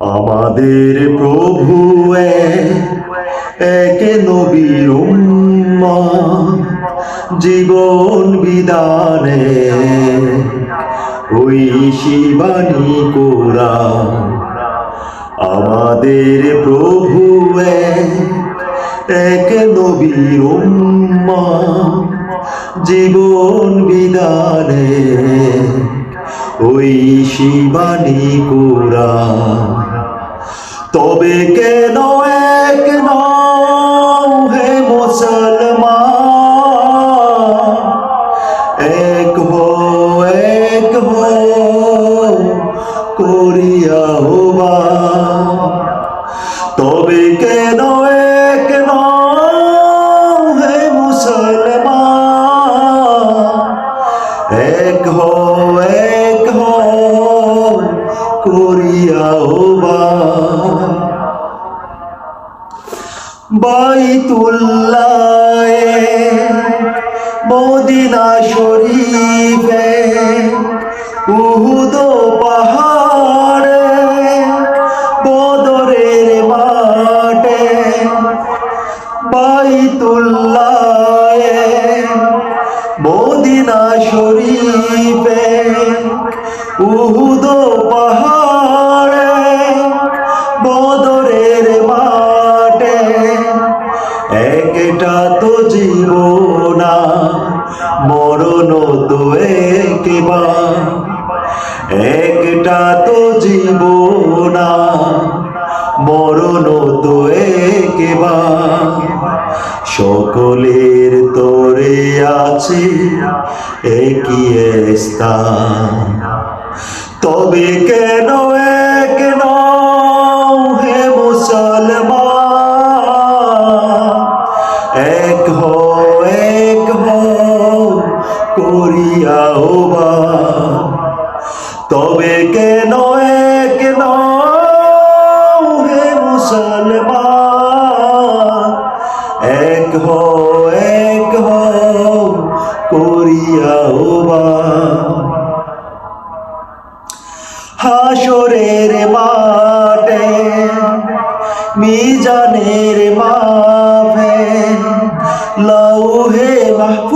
আমাদের প্রভু এক নবীর জীবন বিদানে ওই শিবানী কোরা আমাদের প্রভু এক নবীর জীবন বিদানে ওই শিবানী কোরা তবে কেন এক হে মুসলমান? এক হো এক হো করিয়া হবা। তবে কেন এক হে মুসলমান? এক হো করিয়া বাইতুল্লাহ মদিনা শরীফে উহুদ একবার একটা তো জীব জীবনা মরণ তো একবার সকলের তোরে আছে, একই স্থান। তবে কেন এক নও করিয়া হবা। তবে কেন এক নও হে মুসলমান? এক হো এক হো করিয়া হবা। হাসরের মাঠে, মিজানের মাফে লৌহে মাহফুজে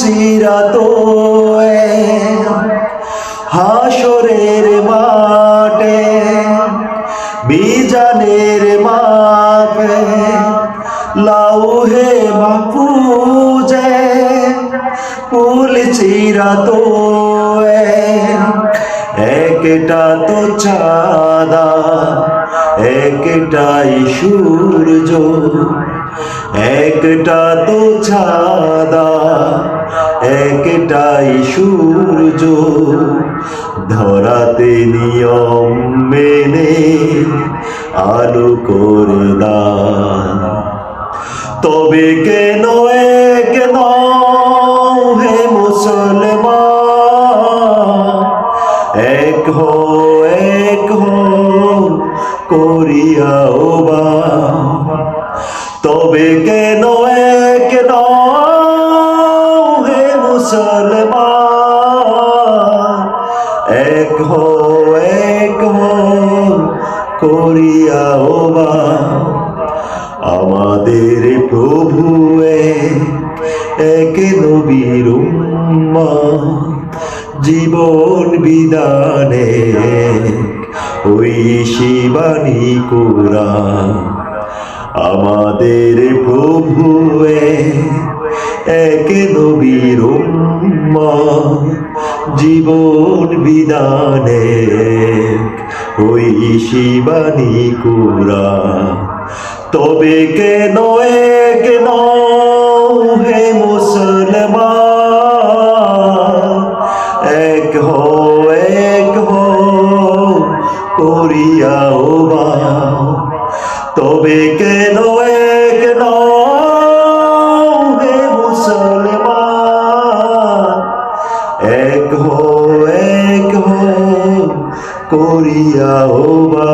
চিরাত হাসরের মাঠে, মিজানের মাফে লাউহে মাহফুজে, ফুল চিরাত একটা তো চাঁদা, একটাই সূর্য একটা তো চাঁদা। একটাই সূর্য, ধরাতে নিয়ম মেনে আলো করে তবে কেন এক নও হে মুসলমান? এক হো এক হো করিয়া বা। তবে কেন হো এক হো করিয়া ওবা আমাদের প্রভু এক নবীর জীবন বিদানে ওই শিবানী কোরা আমাদের প্রভু এক নবীর উম্মা, জীবন বিদানে ওই শিবানী কোরা তবে কেন এক নও হে মুসলমান? এক হো এক হো করিয়া তবে কেন এক এক হো এক হো করিয়া ওবা